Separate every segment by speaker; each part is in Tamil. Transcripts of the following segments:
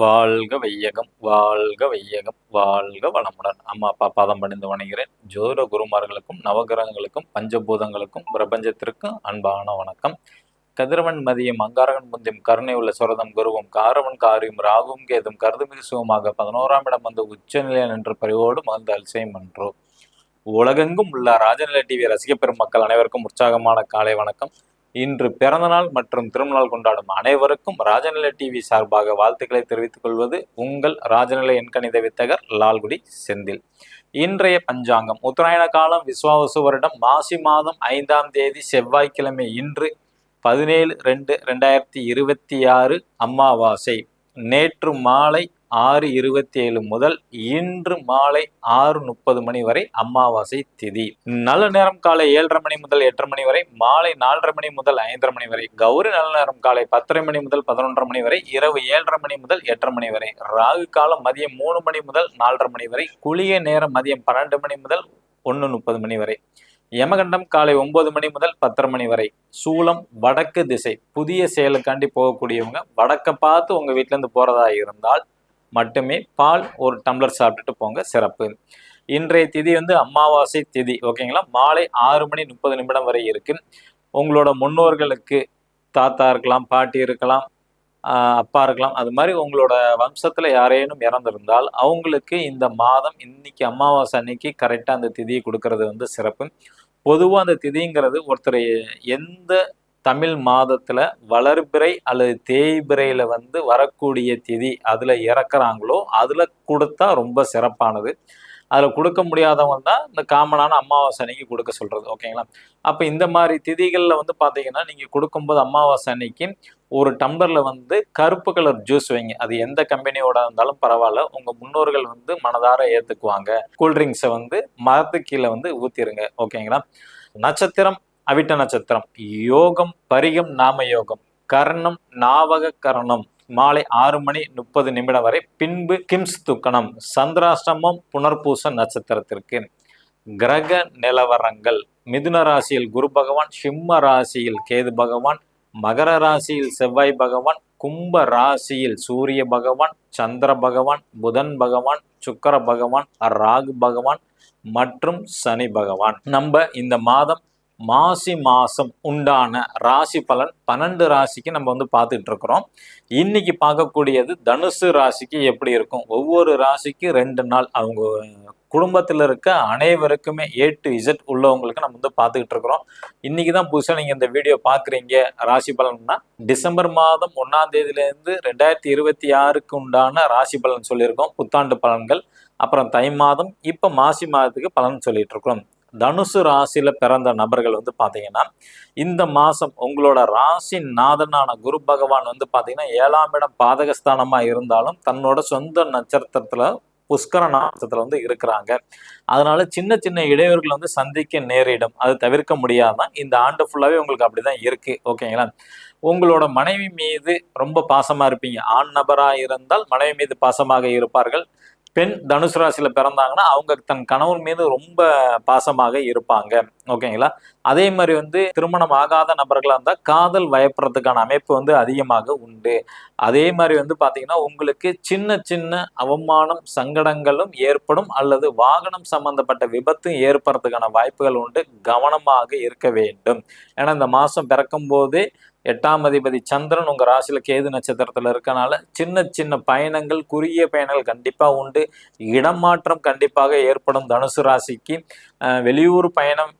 Speaker 1: வாழ்க வையகம் வாழ்க வையகம் வாழ்க வளமுடன். அம்மா அப்பா பாதம் பணிந்து வணங்குகிறேன். ஜோதிட குருமார்களுக்கும் நவகிரகங்களுக்கும் பஞ்சபூதங்களுக்கும் பிரபஞ்சத்திற்கும் அன்பான வணக்கம். கதிரவன் மதியம் அங்காரகன் முந்தியும் கருணை உள்ள சுரதம் குருவும் காரவன் காரியும் ராகும் கேதும் கருதுமிகு சுகமாக பதினோராம் இடம் வந்து உச்சநிலையில் நின்ற பரிவோடு மகிழ்ந்த அல்சையும் என்றோ உலகெங்கும் உள்ள ராஜநிலை டிவி ரசிக பெருமக்கள் அனைவருக்கும் உற்சாகமான காலை வணக்கம். இன்று பிறந்தநாள் மற்றும் திருமணநாள் கொண்டாடும் அனைவருக்கும் ராஜநிலை டிவி சார்பாக வாழ்த்துக்களை தெரிவித்துக் கொள்வது உங்கள் ராஜநிலை எண்கணித வித்தகர் லால்குடி செந்தில். இன்றைய பஞ்சாங்கம். உத்தராயண காலம் விஸ்வாவசு வருடம். மாசி மாதம் ஐந்தாம் தேதி செவ்வாய்க்கிழமை இன்று பதினேழு ரெண்டு ரெண்டாயிரத்தி இருபத்தி ஆறு அமாவாசை. நேற்று மாலை ஆறு இருபத்தி ஏழு முதல் இன்று மாலை ஆறு முப்பது மணி வரை அமாவாசை திதி. நல்ல நேரம் காலை ஏழரை மணி முதல் எட்டரை மணி வரை மாலை நாலரை மணி முதல் ஐந்தரை மணி வரை கௌரி நல்ல நேரம் காலை பத்தரை மணி முதல் பதினொன்றரை மணி வரை இரவு ஏழரை மணி முதல் எட்டரை மணி வரை ராகு காலம் மதியம் மூணு மணி முதல் நாலரை மணி வரை குளிய நேரம் மதியம் பன்னெண்டு மணி முதல் ஒன்று முப்பது மணி வரை யமகண்டம் காலை ஒன்பது மணி முதல் பத்தரை மணி வரை சூளம் வடக்கு திசை புதிய செயலுக்காண்டி போகக்கூடியவங்க வடக்க பார்த்து உங்கள் வீட்டிலேருந்து போகிறதா இருந்தால் மட்டுமே பால் ஒரு டம்ளர் சாப்பிட்டுட்டு போங்க சிறப்பு. இன்றைய திதி வந்து அமாவாசை திதி ஓகேங்களா மாலை ஆறு மணி முப்பது நிமிடம் வரை இருக்கு. உங்களோட முன்னோர்களுக்கு தாத்தா இருக்கலாம் பாட்டி இருக்கலாம் அப்பா இருக்கலாம் அது மாதிரி உங்களோட வம்சத்தில் யாரேனும் இறந்திருந்தால் அவங்களுக்கு இந்த மாதம் இன்னைக்கு அமாவாசை அன்னைக்கு கரெக்டாக அந்த திதியை கொடுக்கறது வந்து சிறப்பு. பொதுவாக அந்த திதிங்கிறது ஒருத்தர் எந்த தமிழ் மாதத்தில் வளர்பிறை அல்லது தேய்பிறையில் வந்து வரக்கூடிய திதி அதில் இறக்குறாங்களோ அதில் கொடுத்தா ரொம்ப சிறப்பானது. அதில் கொடுக்க முடியாதவங்க தான் இந்த காமனான அமாவாசை அன்னைக்கு கொடுக்க சொல்கிறது ஓகேங்களா அப்போ இந்த மாதிரி திதிகளில் வந்து பார்த்தீங்கன்னா நீங்கள் கொடுக்கும்போது அமாவாசை அன்னைக்கு ஒரு டம்ளரில் வந்து கருப்பு கலர் ஜூஸ் வைங்க. அது எந்த கம்பெனியோட இருந்தாலும் பரவாயில்ல. உங்கள் முன்னோர்கள் வந்து மனதார ஏற்றுக்குவாங்க கூல்ட்ரிங்க்ஸை வந்து மரத்துக்கு கீழே வந்து ஊற்றிருங்க ஓகேங்களா நட்சத்திரம் அவிட்ட நட்சத்திரம். யோகம் பரிகம் நாம யோகம். கர்ணம் நாவக கர்ணம். மாலை ஆறு மணி முப்பது நிமிடம் வரை பின்பு கிம்ஸ் துக்கணம் சந்திராஷ்டமம் புனர்பூச நட்சத்திரத்திற்கு. கிரக நிலவரங்கள். மிதுன ராசியில் குரு பகவான் சிம்ம ராசியில் கேது பகவான் மகர ராசியில் செவ்வாய் பகவான் கும்ப ராசியில் சூரிய பகவான் சந்திர பகவான் புதன் பகவான் சுக்கர பகவான் ராகு பகவான் மற்றும் சனி பகவான். நம்ம இந்த மாதம் மாசி மாதம் உண்டான ராசி பலன் பன்னெண்டு ராசிக்கு நம்ம வந்து பார்த்துட்டு இருக்கிறோம். இன்னைக்கு பார்க்கக்கூடியது தனுசு ராசிக்கு எப்படி இருக்கும்? ஒவ்வொரு ராசிக்கு ரெண்டு நாள் அவங்க குடும்பத்தில் இருக்க அனைவருக்குமே ஏ டு இசட் உள்ளவங்களுக்கு நம்ம வந்து பார்த்துக்கிட்டு இருக்கிறோம். இன்னைக்கு தான் புதுசாக நீங்கள் இந்த வீடியோ பார்க்குறீங்க. ராசி பலன்னா டிசம்பர் மாதம் ஒன்றாம் தேதியிலேருந்து ரெண்டாயிரத்தி இருபத்தி ஆறுக்கு உண்டான ராசி பலன் சொல்லியிருக்கோம். புத்தாண்டு பலன்கள் அப்புறம் தை மாதம் இப்போ மாசி மாதத்துக்கு பலன் சொல்லிட்டு இருக்கிறோம். தனுசு ராசியில பிறந்த நபர்கள் வந்து பார்த்தீங்கன்னா இந்த மாதம் உங்களோட ராசி நாதனான குரு பகவான் வந்து பார்த்தீங்கன்னா ஏழாம் இடம் பாதகஸ்தானமாக இருந்தாலும் தன்னோட சொந்த நட்சத்திரத்தில் புஷ்கர நட்சத்திரத்துல வந்து இருக்கிறாங்க. அதனால சின்ன சின்ன இடையூறுகள் வந்து சந்திக்க நேரிடும். அது தவிர்க்க முடியாதான் இந்த ஆண்டு ஃபுல்லாகவே உங்களுக்கு அப்படிதான் இருக்கு. ஓகேங்களா? உங்களோட மனைவி மீது ரொம்ப பாசமாக இருப்பீங்க. ஆண் நபராக இருந்தால் மனைவி மீது பாசமாக இருப்பார்கள். பெண் தனுசு ராசியில் பிறந்தாங்கன்னா அவங்க தன் கணவன் மீது ரொம்ப பாசமாக இருப்பாங்க. ஓகேங்களா? அதே மாதிரி வந்து திருமணம் ஆகாத நபர்களா இருந்தால் காதல் வயப்படுறதுக்கான அமைப்பு வந்து அதிகமாக உண்டு. அதே மாதிரி வந்து பார்த்தீங்கன்னா உங்களுக்கு சின்ன சின்ன அவமானம் சங்கடங்களும் ஏற்படும் அல்லது வாகனம் சம்பந்தப்பட்ட விபத்தும் ஏற்படுறதுக்கான வாய்ப்புகள் உண்டு. கவனமாக இருக்க வேண்டும். ஏன்னா இந்த மாசம் பிறக்கும் போதே எட்டாம் அதிபதி சந்திரன் உங்கள் ராசியில கேது நட்சத்திரத்தில் இருக்கனால சின்ன சின்ன பயணங்கள் குறுகிய பயணங்கள் கண்டிப்பாக உண்டு. இடமாற்றம் கண்டிப்பாக ஏற்படும் தனுசு ராசிக்கு. வெளியூர் பயணம்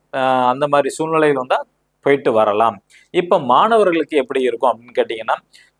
Speaker 1: அந்த மாதிரி சூழ்நிலையில் வந்தால் போயிட்டு வரலாம். இப்போ மாணவர்களுக்கு எப்படி இருக்கும் அப்படின்னு கேட்டிங்கன்னா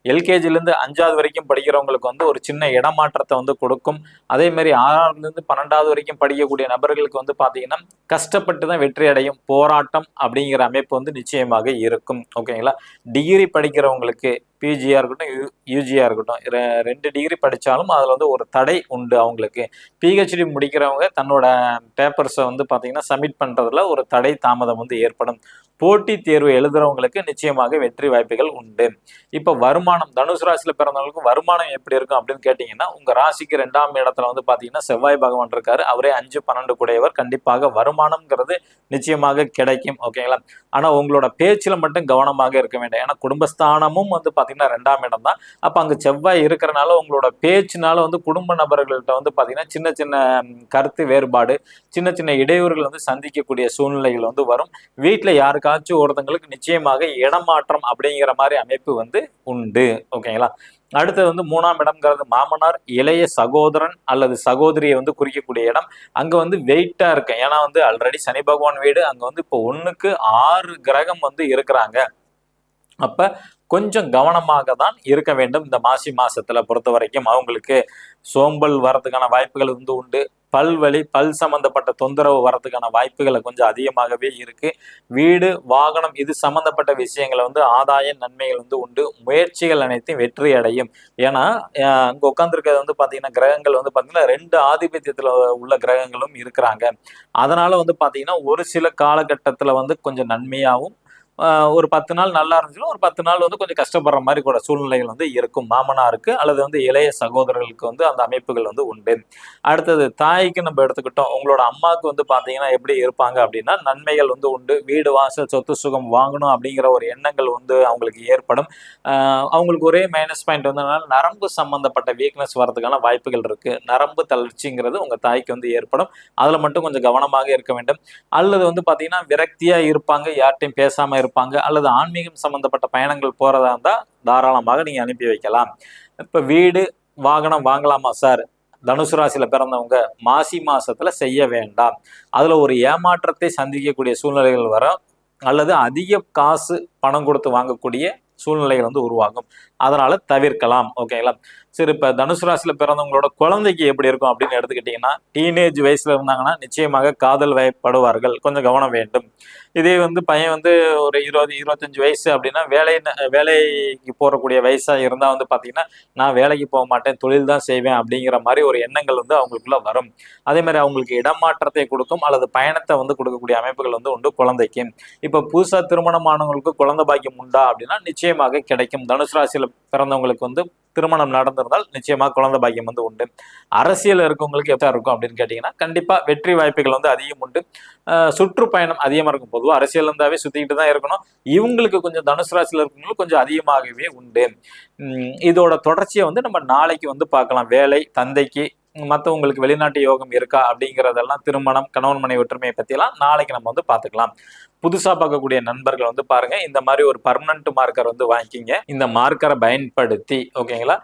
Speaker 1: எல்கேஜிலேருந்து அஞ்சாவது வரைக்கும் படிக்கிறவங்களுக்கு வந்து ஒரு சின்ன இடமாற்றத்தை வந்து கொடுக்கும். அதே மாதிரி ஆறாவதுலேருந்து பன்னெண்டாவது வரைக்கும் படிக்கக்கூடிய நபர்களுக்கு வந்து பார்த்தீங்கன்னா கஷ்டப்பட்டு தான் வெற்றி அடையும். போராட்டம் அப்படிங்கிற அமைப்பு வந்து நிச்சயமாக இருக்கும். ஓகேங்களா? டிகிரி படிக்கிறவங்களுக்கு பிஜியாக இருக்கட்டும் யூ யூஜியாக இருக்கட்டும் ரெ- ரெண்டு டிகிரி படித்தாலும் அதில் வந்து ஒரு தடை உண்டு அவங்களுக்கு. பிஹெச்டி முடிக்கிறவங்க தன்னோட பேப்பர்ஸை வந்து பார்த்தீங்கன்னா சப்மிட் பண்ணுறதுல ஒரு தடை தாமதம் வந்து ஏற்படும். போட்டித் தேர்வு எழுதுறவங்களுக்கு நிச்சயமாக வெற்றி வாய்ப்புகள் உண்டு. இப்போ வருமானம் தனுசு ராசியில பிறந்தவங்களுக்கு வருமானம் எப்படி இருக்கும் அப்படின்னு கேட்டிங்கன்னா உங்கள் ராசிக்கு ரெண்டாம் இடத்துல வந்து பார்த்தீங்கன்னா செவ்வாய் பகவான் இருக்காரு. அவரே அஞ்சு பன்னெண்டு கூடையவர். கண்டிப்பாக வருமானம்ங்கிறது நிச்சயமாக கிடைக்கும். ஓகேங்களா ஆனால் உங்களோட பேச்சில் மட்டும் கவனமாக இருக்க வேண்டாம். ஏன்னா குடும்பஸ்தானமும் வந்து பார்த்தீங்கன்னா ரெண்டாம் இடம் தான் அப்போ அங்கே செவ்வாய் இருக்கிறனால உங்களோட பேச்சுனால வந்து குடும்ப நபர்கள்ட்ட வந்து பார்த்தீங்கன்னா சின்ன சின்ன கருத்து வேறுபாடு சின்ன சின்ன இடையூறுகள் வந்து சந்திக்கக்கூடிய சூழ்நிலைகள் வந்து வரும். வீட்டில் யாருக்காச்சும் ஒருத்தங்களுக்கு நிச்சயமாக இடமாற்றம் அப்படிங்கிற மாதிரி அமைப்பு வந்து உண்டு. ஓகேங்களா அடுத்தது வந்து மூணாம் இடம்ங்கிறது மாமனார் இளைய சகோதரன் அல்லது சகோதரியை வந்து குறிக்கக்கூடிய இடம். அங்க வந்து வெயிட்டா இருக்கு. ஏன்னா வந்து ஆல்ரெடி சனி பகவான் வீடு. அங்க வந்து இப்போ ஒண்ணுக்கு ஆறு கிரகம் வந்து இருக்கிறாங்க. அப்ப கொஞ்சம் கவனமாக தான் இருக்க வேண்டும். இந்த மாசி மாசத்துல பொறுத்த வரைக்கும் அவங்களுக்கு சோம்பல் வரதுக்கான வாய்ப்புகள் வந்து உண்டு. பல்வழி பல் சம்பந்தப்பட்ட தொந்தரவு வரதுக்கான வாய்ப்புகளை கொஞ்சம் அதிகமாகவே இருக்கு. வீடு வாகனம் இது சம்பந்தப்பட்ட விஷயங்களை வந்து ஆதாய நன்மைகள் வந்து உண்டு. முயற்சிகள் அனைத்தையும் வெற்றி அடையும். ஏன்னா அஹ் அங்க உட்காந்துருக்கிறது வந்து பாத்தீங்கன்னா கிரகங்கள் வந்து பாத்தீங்கன்னா ரெண்டு ஆதிபத்தியத்துல உள்ள கிரகங்களும் இருக்கிறாங்க. அதனால வந்து பாத்தீங்கன்னா ஒரு சில காலகட்டத்துல வந்து கொஞ்சம் நன்மையாகவும் ஒரு பத்து நாள் நல்லா இருந்துச்சுன்னா ஒரு பத்து நாள் வந்து கொஞ்சம் கஷ்டப்படுற மாதிரி கூட சூழ்நிலைகள் வந்து இருக்கும். மாமனாருக்கு அல்லது வந்து இளைய சகோதரர்களுக்கு வந்து அந்த அமைப்புகள் வந்து உண்டு. அடுத்தது தாய்க்கு நம்ம எடுத்துக்கிட்டோம். உங்களோட அம்மாவுக்கு வந்து பார்த்தீங்கன்னா எப்படி இருப்பாங்க அப்படின்னா நன்மைகள் வந்து உண்டு. வீடு வாசல் சொத்து சுகம் வாங்கணும் அப்படிங்கிற ஒரு எண்ணங்கள் வந்து அவங்களுக்கு ஏற்படும். அவங்களுக்கு ஒரே மைனஸ் பாயிண்ட் வந்ததுனால நரம்பு சம்பந்தப்பட்ட வீக்னஸ் வரதுக்கான வாய்ப்புகள் இருக்கு. நரம்பு தளர்ச்சிங்கிறது உங்க தாய்க்கு வந்து ஏற்படும். அதில் மட்டும் கொஞ்சம் கவனமாக இருக்க வேண்டும். அல்லது வந்து பார்த்தீங்கன்னா விரக்தியாக இருப்பாங்க. யார்ட்டையும் பேசாமல் இருப்பாங்க அல்லது ஆன்மீகம் சம்பந்தப்பட்ட பயணங்கள் போறதா இருந்தா தாராளமாக நீங்க அனுப்பி வைக்கலாம். இப்ப வீடு வாகனம் வாங்கலாமா சார்? தனுசு ராசியில் பிறந்தவங்க மாசி மாசத்துல செய்ய வேண்டாம். அதுல ஒரு ஏமாற்றத்தை சந்திக்கக்கூடிய சூழ்நிலைகள் வரும். அல்லது அதிக காசு பணம் கொடுத்து வாங்கக்கூடிய சூழ்நிலைகள் வந்து உருவாகும். அதனால் தவிர்க்கலாம் ஓகேங்களா? சரி இப்ப தனுசு ராசியில பிறந்தவங்களோட குழந்தைக்கு எப்படி இருக்கும் அப்படின்னு எடுத்துக்கிட்டீங்கன்னா டீனேஜ் வயசுல இருந்தாங்கன்னா நிச்சயமாக காதல் வயப்படுவார்கள். கொஞ்சம் கவனம் வேண்டும். இதே வந்து பையன் வந்து ஒரு இருபது இருபத்தஞ்சு வயசு அப்படின்னா வேலை வேலைக்கு போறக்கூடிய வயசா இருந்தா வந்து பாத்தீங்கன்னா நான் வேலைக்கு போக மாட்டேன் தொழில் தான் செய்வேன் அப்படிங்கிற மாதிரி ஒரு எண்ணங்கள் வந்து அவங்களுக்குள்ள வரும். அதே மாதிரி அவங்களுக்கு இடமாற்றத்தை கொடுக்கும் அல்லது பயணத்தை வந்து கொடுக்கக்கூடிய அமைப்புகள் வந்து உண்டு குழந்தைக்கு. இப்ப புதுசா திருமணமானவங்களுக்கு குழந்தை பாக்கியம் உண்டா அப்படின்னா நிச்சயமாக கிடைக்கும். தனுசு ராசியில பிறந்தவங்களுக்கு வந்து திருமணம் நடந்திருந்தால் நிச்சயமாக குழந்தை பாக்கியம் வந்து உண்டு. அரசியல் இருக்கவங்களுக்கு எப்படி இருக்கும் அப்படின்னு கேட்டிங்கன்னா கண்டிப்பாக வெற்றி வாய்ப்புகள் வந்து அதிகம் உண்டு. சுற்றுப்பயணம் அதிகமாக இருக்கும். பொதுவாக அரசியல் இருந்தாவே சுற்றிக்கிட்டு தான் இருக்கணும். இவங்களுக்கு கொஞ்சம் தனுசு ராசியில் இருக்கவங்களுக்கு கொஞ்சம் அதிகமாகவே உண்டு. இதோட தொடர்ச்சியை வந்து நம்ம நாளைக்கு வந்து பார்க்கலாம். வேலை தந்தைக்கு மற்றவங்களுக்கு வெளிநாட்டு யோகம் இருக்கா அப்படிங்கிறதெல்லாம் திருமணம் கணவன் மனை ஒற்றுமையை பற்றியெல்லாம் நாளைக்கு நம்ம வந்து பார்த்துக்கலாம். புதுசா பார்க்கக்கூடிய நண்பர்கள் வந்து பாருங்க. இந்த மாதிரி ஒரு பர்மனன்ட் மார்க்கர் வந்து வாங்கிக்கிங்க. இந்த மார்க்கரை பயன்படுத்தி ஓகேங்களா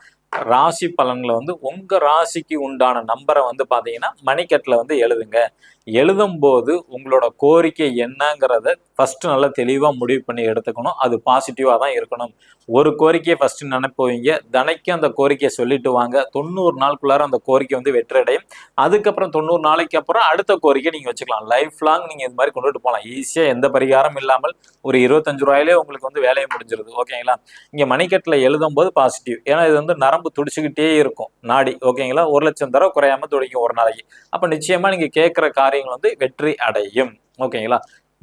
Speaker 1: ராசி பலன்களை வந்து உங்க ராசிக்கு உண்டான நம்பரை வந்து பாத்தீங்கன்னா மணிக்கட்டில் வந்து எழுதுங்க. எழுதும் போது உங்களோட கோரிக்கை என்னங்கிறத ஃபஸ்ட்டு நல்லா தெளிவாக முடிவு பண்ணி எடுத்துக்கணும். அது பாசிட்டிவாக தான் இருக்கணும். ஒரு கோரிக்கையை ஃபஸ்ட்டு நினைப்போவீங்க. தினைக்கும் அந்த கோரிக்கையை சொல்லிட்டு வாங்க. தொண்ணூறு நாளுக்குள்ளார அந்த கோரிக்கை வந்து வெற்றடையும் அதுக்கப்புறம் தொண்ணூறு நாளைக்கு அப்புறம் அடுத்த கோரிக்கை நீங்கள் வச்சுக்கலாம். லைஃப் லாங் நீங்கள் இது மாதிரி கொண்டுட்டு போகலாம். ஈஸியாக எந்த பரிகாரம் இல்லாமல் ஒரு இருபத்தஞ்சு ரூபாயிலே உங்களுக்கு வந்து வேலையை முடிஞ்சிருது. ஓகேங்களா இங்கே மணிக்கட்டில் எழுதும் போது பாசிட்டிவ் ஏன்னா இது வந்து நரம்பு துடிச்சுக்கிட்டே இருக்கும். நாடி. ஓகேங்களா ஒரு லட்சம் தடவை குறையாம துடிக்கும் ஒரு நாளைக்கு. அப்போ நிச்சயமாக நீங்கள் கேட்குற காரியங்கள் வந்து வெற்றி அடையும். ஓகேங்களா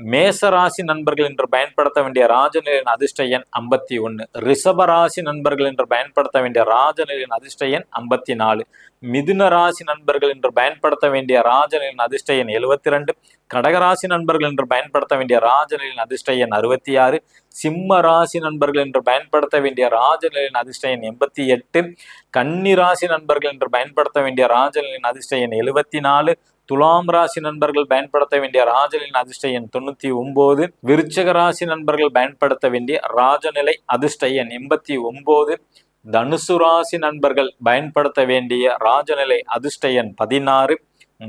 Speaker 1: மேச ராசி நண்பர்கள் என்று பயன்படுத்த வேண்டிய ராஜநிலையின் அதிர்ஷ்ட எண் ஐம்பத்தி ஒன்று ரிஷப ராசி நண்பர்கள் என்று பயன்படுத்த வேண்டிய ராஜநிலையின் அதிர்ஷ்ட எண் ஐம்பத்தி நாலு. மிதுன ராசி நண்பர்கள் என்று பயன்படுத்த வேண்டிய ராஜநிலையின் அதிர்ஷ்ட எண் எழுபத்தி ரெண்டு. கடகராசி நண்பர்கள் என்று பயன்படுத்த வேண்டிய ராஜநிலையின் அதிர்ஷ்ட எண் அறுபத்தி ஆறு. சிம்ம ராசி நண்பர்கள் என்று பயன்படுத்த வேண்டிய ராஜநிலையின் அதிர்ஷ்ட எண் எண்பத்தி எட்டு. கன்னி ராசி நண்பர்கள் என்று பயன்படுத்த வேண்டிய ராஜநிலையின் அதிர்ஷ்ட எண் எழுபத்தி நாலு. துலாம் ராசி நண்பர்கள் பயன்படுத்த வேண்டிய ராஜனின் அதிர்ஷ்ட எண் தொண்ணூத்தி ஒன்பது விருச்சக ராசி நண்பர்கள் பயன்படுத்த வேண்டிய ராஜநிலை அதிர்ஷ்ட எண் எண்பத்தி ஒன்பது தனுசு ராசி நண்பர்கள் பயன்படுத்த வேண்டிய ராஜநிலை அதிர்ஷ்ட எண் பதினாறு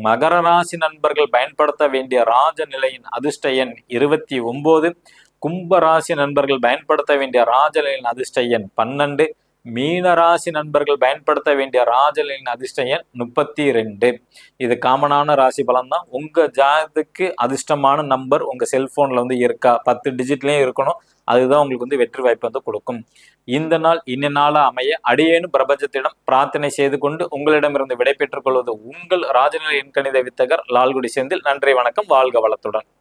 Speaker 1: மகர ராசி நண்பர்கள் பயன்படுத்த வேண்டிய ராஜநிலையின் அதிர்ஷ்ட எண் இருபத்தி ஒன்பது கும்ப ராசி நண்பர்கள் பயன்படுத்த வேண்டிய ராஜலின் அதிர்ஷ்ட எண் பன்னெண்டு மீன ராசி நண்பர்கள் பயன்படுத்த வேண்டிய ராஜலின் அதிர்ஷ்ட எண் முப்பத்தி ரெண்டு இது காமனான ராசி பலன் தான் உங்க ஜாதத்துக்கு அதிர்ஷ்டமான நம்பர் உங்க செல்போன்ல வந்து இருக்கா? பத்து டிஜிட்லயும் இருக்கணும். அதுதான் உங்களுக்கு வந்து வெற்றி வாய்ப்பு வந்து கொடுக்கும். இந்த நாள் இன்ன நாளா அமைய அடியேனும் பிரபஞ்சத்திடம் பிரார்த்தனை செய்து கொண்டு உங்களிடமிருந்து விடை பெற்றுக் கொள்வது உங்கள் ராஜநிலை எண்கணித வித்தகர் லால்குடி செந்தில். நன்றி வணக்கம். வாழ்க வளத்துடன்.